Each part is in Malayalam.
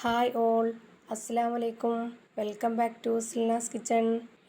Hi all. അസ്സാം വലൈക്കും welcome back to Silna's kitchen.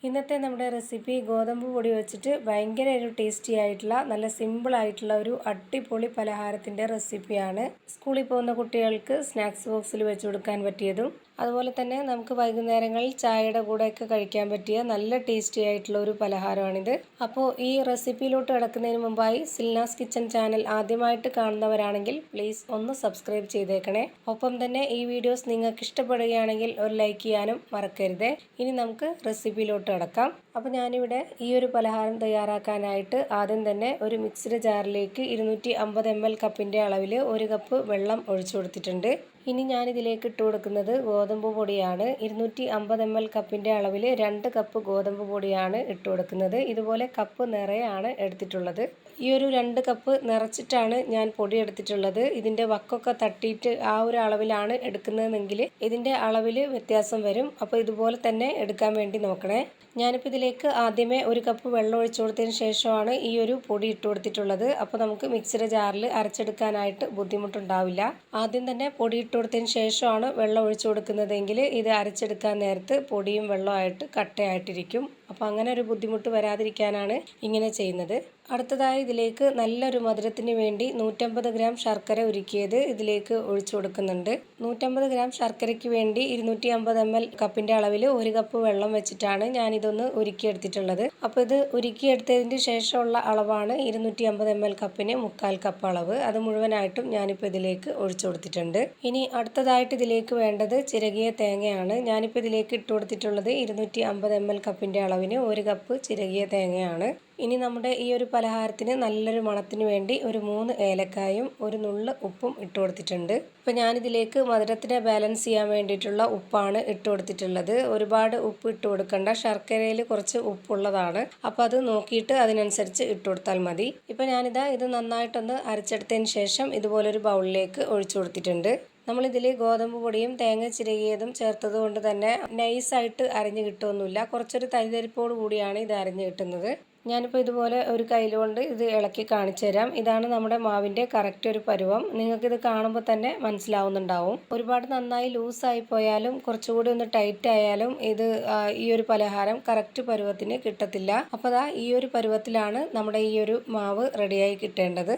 ഇന്നത്തെ നമ്മുടെ റെസിപ്പി ഗോതമ്പ് പൊടി വെച്ചിട്ട് ഭയങ്കര ഒരു ടേസ്റ്റി ആയിട്ടുള്ള നല്ല സിമ്പിൾ ആയിട്ടുള്ള ഒരു അടിപൊളി പലഹാരത്തിന്റെ റെസിപ്പിയാണ്. സ്കൂളിൽ പോകുന്ന കുട്ടികൾക്ക് സ്നാക്സ് ബോക്സിൽ വെച്ച് കൊടുക്കാൻ പറ്റിയതും അതുപോലെ തന്നെ നമുക്ക് വൈകുന്നേരങ്ങളിൽ ചായയുടെ കൂടെയൊക്കെ കഴിക്കാൻ പറ്റിയ നല്ല ടേസ്റ്റി ആയിട്ടുള്ള ഒരു പലഹാരമാണിത്. അപ്പോൾ ഈ റെസിപ്പിയിലോട്ട് കിടക്കുന്നതിന് മുമ്പായി സിൽനാസ് കിച്ചൺ ചാനൽ ആദ്യമായിട്ട് കാണുന്നവരാണെങ്കിൽ പ്ലീസ് ഒന്ന് സബ്സ്ക്രൈബ് ചെയ്തേക്കണേ. ഒപ്പം തന്നെ ഈ വീഡിയോസ് നിങ്ങൾക്ക് ഇഷ്ടപ്പെടുകയാണെങ്കിൽ ഒരു ലൈക്ക് ചെയ്യാനും മറക്കരുത്. ഇനി നമുക്ക് റെസിപ്പിയിലോട്ട് കിടക്കാം. അപ്പോൾ ഞാനിവിടെ ഈ ഒരു പലഹാരം തയ്യാറാക്കാനായിട്ട് ആദ്യം തന്നെ ഒരു മിക്സിഡ് ജാറിലേക്ക് ഇരുന്നൂറ്റി അമ്പത് എം എൽ കപ്പിന്റെ അളവിൽ ഒരു കപ്പ് വെള്ളം ഒഴിച്ചു കൊടുത്തിട്ടുണ്ട്. ഇനി ഞാനിതിലേക്ക് ഇട്ട് കൊടുക്കുന്നത് ഗോതമ്പ് പൊടിയാണ്. ഇരുന്നൂറ്റി അമ്പത് എം എൽ കപ്പിന്റെ അളവിൽ രണ്ട് കപ്പ് ഗോതമ്പ് പൊടിയാണ് ഇട്ട് കൊടുക്കുന്നത്. ഇതുപോലെ കപ്പ് നിറയാണ് എടുത്തിട്ടുള്ളത്. ഈ ഒരു രണ്ട് കപ്പ് നിറച്ചിട്ടാണ് ഞാൻ പൊടി എടുത്തിട്ടുള്ളത്. ഇതിന്റെ വക്കൊക്കെ തട്ടിയിട്ട് ആ ഒരു അളവിലാണ് എടുക്കുന്നതെങ്കിൽ ഇതിന്റെ അളവിൽ വ്യത്യാസം വരും. അപ്പോൾ ഇതുപോലെ തന്നെ എടുക്കാൻ വേണ്ടി നോക്കണേ. ഞാനിപ്പോൾ ഇതിലേക്ക് ആദ്യമേ ഒരു കപ്പ് വെള്ളം ഒഴിച്ചു കൊടുത്തതിന് ശേഷമാണ് ഈ ഒരു പൊടി ഇട്ട് കൊടുത്തിട്ടുള്ളത്. അപ്പോൾ നമുക്ക് മിക്സിയുടെ ജാറിൽ അരച്ചെടുക്കാനായിട്ട് ബുദ്ധിമുട്ടുണ്ടാവില്ല. ആദ്യം തന്നെ പൊടി ഇട്ട് കൊടുത്തതിന് ശേഷമാണ് വെള്ളം ഒഴിച്ചു കൊടുക്കുന്നതെങ്കിൽ ഇത് അരച്ചെടുക്കാൻ നേരത്ത് പൊടിയും വെള്ളമായിട്ട് കട്ടയായിട്ടിരിക്കും. അപ്പോൾ അങ്ങനെ ഒരു ബുദ്ധിമുട്ട് വരാതിരിക്കാനാണ് ഇങ്ങനെ ചെയ്യുന്നത്. അടുത്തതായി ഇതിലേക്ക് നല്ലൊരു മധുരത്തിന് വേണ്ടി നൂറ്റമ്പത് ഗ്രാം ശർക്കര ഉരുക്കിയത് ഇതിലേക്ക് ഒഴിച്ചു കൊടുക്കുന്നുണ്ട്. നൂറ്റമ്പത് ഗ്രാം ശർക്കരയ്ക്ക് വേണ്ടി ഇരുന്നൂറ്റി അമ്പത് എം എൽ കപ്പിന്റെ അളവിൽ ഒരു കപ്പ് വെള്ളം വെച്ചിട്ടാണ് ഞാനിതൊന്ന് ഉരുക്കിയെടുത്തിട്ടുള്ളത്. അപ്പോൾ ഇത് ഉരുക്കിയെടുത്തതിന് ശേഷമുള്ള അളവാണ് ഇരുന്നൂറ്റി അമ്പത് എം എൽ കപ്പിന് മുക്കാൽ കപ്പ് അളവ്. അത് മുഴുവനായിട്ടും ഞാനിപ്പോൾ ഇതിലേക്ക് ഒഴിച്ചു കൊടുത്തിട്ടുണ്ട്. ഇനി അടുത്തതായിട്ട് ഇതിലേക്ക് വേണ്ടത് ചിരകിയ തേങ്ങയാണ്. ഞാനിപ്പോൾ ഇതിലേക്ക് ഇട്ട് കൊടുത്തിട്ടുള്ളത് ഇരുന്നൂറ്റി അമ്പത് എം എൽ കപ്പിന്റെ അളവിന് ഒരു കപ്പ് ചിരകിയ തേങ്ങയാണ്. ഇനി നമ്മുടെ ഈ ഒരു പലഹാരത്തിന് നല്ലൊരു മണത്തിന് വേണ്ടി ഒരു മൂന്ന് ഏലക്കായും ഒരു നുള്ള് ഉപ്പും ഇട്ട് കൊടുത്തിട്ടുണ്ട്. ഇപ്പം ഞാനിതിലേക്ക് മധുരത്തിനെ ബാലൻസ് ചെയ്യാൻ വേണ്ടിയിട്ടുള്ള ഉപ്പാണ് ഇട്ട് കൊടുത്തിട്ടുള്ളത്. ഒരുപാട് ഉപ്പ് ഇട്ട് കൊടുക്കണ്ട. ശർക്കരയിൽ കുറച്ച് ഉപ്പുള്ളതാണ്. അപ്പോൾ അത് നോക്കിയിട്ട് അതിനനുസരിച്ച് ഇട്ട് കൊടുത്താൽ മതി. ഇപ്പം ഞാനിതാ ഇത് നന്നായിട്ടൊന്ന് അരച്ചെടുത്തതിന് ശേഷം ഇതുപോലൊരു ബൗളിലേക്ക് ഒഴിച്ചു കൊടുത്തിട്ടുണ്ട്. നമ്മളിതിൽ ഗോതമ്പ് പൊടിയും തേങ്ങ ചിരകിയതും ചേർത്തത് കൊണ്ട് തന്നെ നൈസായിട്ട് അരിഞ്ഞ് കിട്ടുമൊന്നുമില്ല കുറച്ചൊരു തരിതരിപ്പോട് കൂടിയാണ് ഇത് അരിഞ്ഞ് കിട്ടുന്നത്. ഞാനിപ്പോൾ ഇതുപോലെ ഒരു കയ്യിലുകൊണ്ട് ഇത് ഇളക്കി കാണിച്ചു തരാം. ഇതാണ് നമ്മുടെ മാവിന്റെ കറക്റ്റ് ഒരു പരുവം. നിങ്ങൾക്കിത് കാണുമ്പോൾ തന്നെ മനസ്സിലാവുന്നുണ്ടാവും. ഒരുപാട് നന്നായി ലൂസായി പോയാലും കുറച്ചുകൂടി ഒന്ന് ടൈറ്റ് ആയാലും ഇത് ഈ ഒരു പലഹാരം കറക്റ്റ് പരുവത്തിന് കിട്ടത്തില്ല. അപ്പോൾ അതാ ഈ ഒരു പരുവത്തിലാണ് നമ്മുടെ ഈ ഒരു മാവ് റെഡിയായി കിട്ടേണ്ടത്.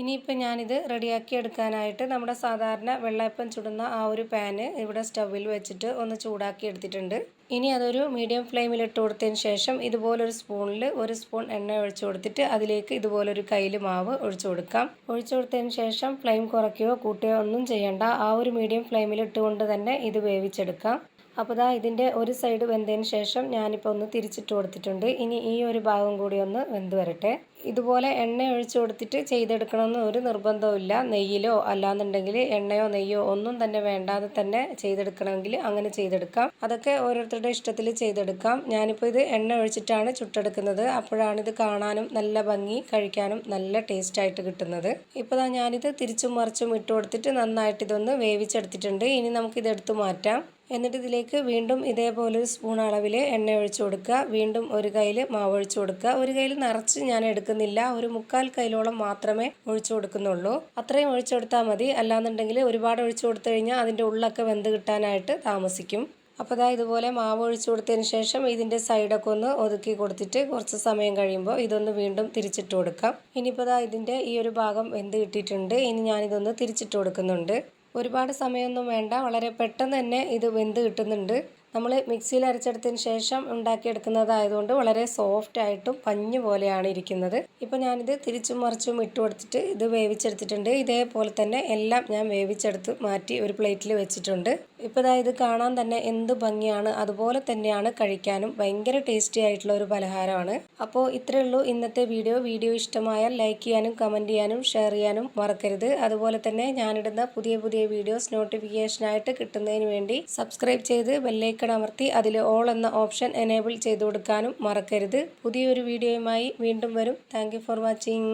ഇനിയിപ്പോൾ ഞാനിത് റെഡിയാക്കി എടുക്കാനായിട്ട് നമ്മുടെ സാധാരണ വെള്ളയപ്പം ചുടുന്ന ആ ഒരു പാന് ഇവിടെ സ്റ്റൗവിൽ വെച്ചിട്ട് ഒന്ന് ചൂടാക്കി എടുത്തിട്ടുണ്ട്. ഇനി അതൊരു മീഡിയം ഫ്ലെയിമിൽ ഇട്ട് കൊടുത്തതിന് ശേഷം ഇതുപോലൊരു സ്പൂണിൽ ഒരു സ്പൂൺ എണ്ണ ഒഴിച്ചു കൊടുത്തിട്ട് അതിലേക്ക് ഇതുപോലൊരു കയ്യിൽ മാവ് ഒഴിച്ചു കൊടുക്കാം. ഒഴിച്ചു കൊടുത്തതിന് ശേഷം ഫ്ലെയിം കുറയ്ക്കുകയോ കൂട്ടുകയോ ഒന്നും ചെയ്യണ്ട. ആ ഒരു മീഡിയം ഫ്ലെയിമിൽ ഇട്ടുകൊണ്ട് തന്നെ ഇത് വേവിച്ചെടുക്കാം. അപ്പോൾ ദാ ഇതിന്റെ ഒരു സൈഡ് വെന്തതിന് ശേഷം ഞാനിപ്പോൾ ഒന്ന് തിരിച്ചിട്ട് കൊടുത്തിട്ടുണ്ട്. ഇനി ഈ ഒരു ഭാഗം കൂടി ഒന്ന് വെന്ത് വരട്ടെ. ഇതുപോലെ എണ്ണ ഒഴിച്ചു കൊടുത്തിട്ട് ചെയ്തെടുക്കണമെന്ന് ഒരു നിർബന്ധവും നെയ്യിലോ അല്ലാന്നുണ്ടെങ്കിൽ എണ്ണയോ നെയ്യോ ഒന്നും തന്നെ വേണ്ടാതെ തന്നെ ചെയ്തെടുക്കണമെങ്കിൽ അങ്ങനെ ചെയ്തെടുക്കാം. അതൊക്കെ ഓരോരുത്തരുടെ ഇഷ്ടത്തിൽ ചെയ്തെടുക്കാം. ഞാനിപ്പോൾ ഇത് എണ്ണ ഒഴിച്ചിട്ടാണ് ചുട്ടെടുക്കുന്നത്. അപ്പോഴാണ് ഇത് കാണാനും നല്ല ഭംഗി കഴിക്കാനും നല്ല ടേസ്റ്റ് ആയിട്ട് കിട്ടുന്നത്. ഇപ്പോൾ ഞാനിത് തിരിച്ചും മറിച്ചും ഇട്ട് കൊടുത്തിട്ട് നന്നായിട്ട് ഇതൊന്ന് വേവിച്ചെടുത്തിട്ടുണ്ട്. ഇനി നമുക്കിതെടുത്ത് മാറ്റാം. എന്നിട്ട് ഇതിലേക്ക് വീണ്ടും ഇതേപോലെ ഒരു സ്പൂൺ അളവിൽ എണ്ണ ഒഴിച്ചു കൊടുക്കുക. വീണ്ടും ഒരു കയ്യിൽ മാവ് ഒഴിച്ചു കൊടുക്കുക. ഒരു കയ്യിൽ നിറച്ച് ഞാൻ എടുക്കുന്നില്ല. ഒരു മുക്കാൽ കയ്യിലോളം മാത്രമേ ഒഴിച്ചു കൊടുക്കുന്നുള്ളൂ. അത്രയും ഒഴിച്ചു കൊടുത്താൽ മതി. അല്ലാന്നുണ്ടെങ്കിൽ ഒരുപാട് ഒഴിച്ചു കൊടുത്തു കഴിഞ്ഞാൽ അതിന്റെ ഉള്ളൊക്കെ വെന്ത് കിട്ടാനായിട്ട് താമസിക്കും. അപ്പോൾ ഇതാ ഇതുപോലെ മാവ് ഒഴിച്ചു കൊടുത്തതിന് ശേഷം ഇതിന്റെ സൈഡൊക്കെ ഒന്ന് ഒതുക്കി കൊടുത്തിട്ട് കുറച്ച് സമയം കഴിയുമ്പോൾ ഇതൊന്ന് വീണ്ടും തിരിച്ചിട്ട് കൊടുക്കാം. ഇനിയിപ്പോൾ ഇതാ ഇതിന്റെ ഈ ഒരു ഭാഗം വെന്ത് കിട്ടിയിട്ടുണ്ട്. ഇനി ഞാനിതൊന്ന് തിരിച്ചിട്ട് കൊടുക്കുന്നുണ്ട്. ഒരുപാട് സമയമൊന്നും വേണ്ട. വളരെ പെട്ടെന്ന് തന്നെ ഇത് വെന്ത് കിട്ടുന്നുണ്ട്. നമ്മൾ മിക്സിയിൽ അരച്ചെടുത്തതിന് ശേഷം ഉണ്ടാക്കിയെടുക്കുന്നതായതുകൊണ്ട് വളരെ സോഫ്റ്റ് ആയിട്ടും പഞ്ഞു പോലെയാണ് ഇരിക്കുന്നത്. ഇപ്പോൾ ഞാനിത് തിരിച്ചും മറിച്ചും ഇട്ട് കൊടുത്തിട്ട് ഇത് വേവിച്ചെടുത്തിട്ടുണ്ട്. ഇതേപോലെ തന്നെ എല്ലാം ഞാൻ വേവിച്ചെടുത്ത് മാറ്റി ഒരു പ്ലേറ്റിൽ വെച്ചിട്ടുണ്ട്. ഇപ്പോൾ ഇത് കാണാൻ തന്നെ എന്ത് ഭംഗിയാണ്. അതുപോലെ തന്നെയാണ് കഴിക്കാനും ഭയങ്കര ടേസ്റ്റി ആയിട്ടുള്ള ഒരു പലഹാരമാണ്. അപ്പോൾ ഇത്രയേ ഉള്ളൂ ഇന്നത്തെ വീഡിയോ. വീഡിയോ ഇഷ്ടമായാൽ ലൈക്ക് ചെയ്യാനും കമന്റ് ചെയ്യാനും ഷെയർ ചെയ്യാനും മറക്കരുത്. അതുപോലെ തന്നെ ഞാനിടുന്ന പുതിയ പുതിയ വീഡിയോസ് നോട്ടിഫിക്കേഷനായിട്ട് കിട്ടുന്നതിന് വേണ്ടി സബ്സ്ക്രൈബ് ചെയ്ത് ബെല്ലേക്ക് ബെല്ലൈക്കൺ അമർത്തി അതിൽ ഓൾ എന്ന ഓപ്ഷൻ എനേബിൾ ചെയ്തു കൊടുക്കാനും മറക്കരുത്. പുതിയൊരു വീഡിയോയുമായി വീണ്ടും വരും. Thank for watching.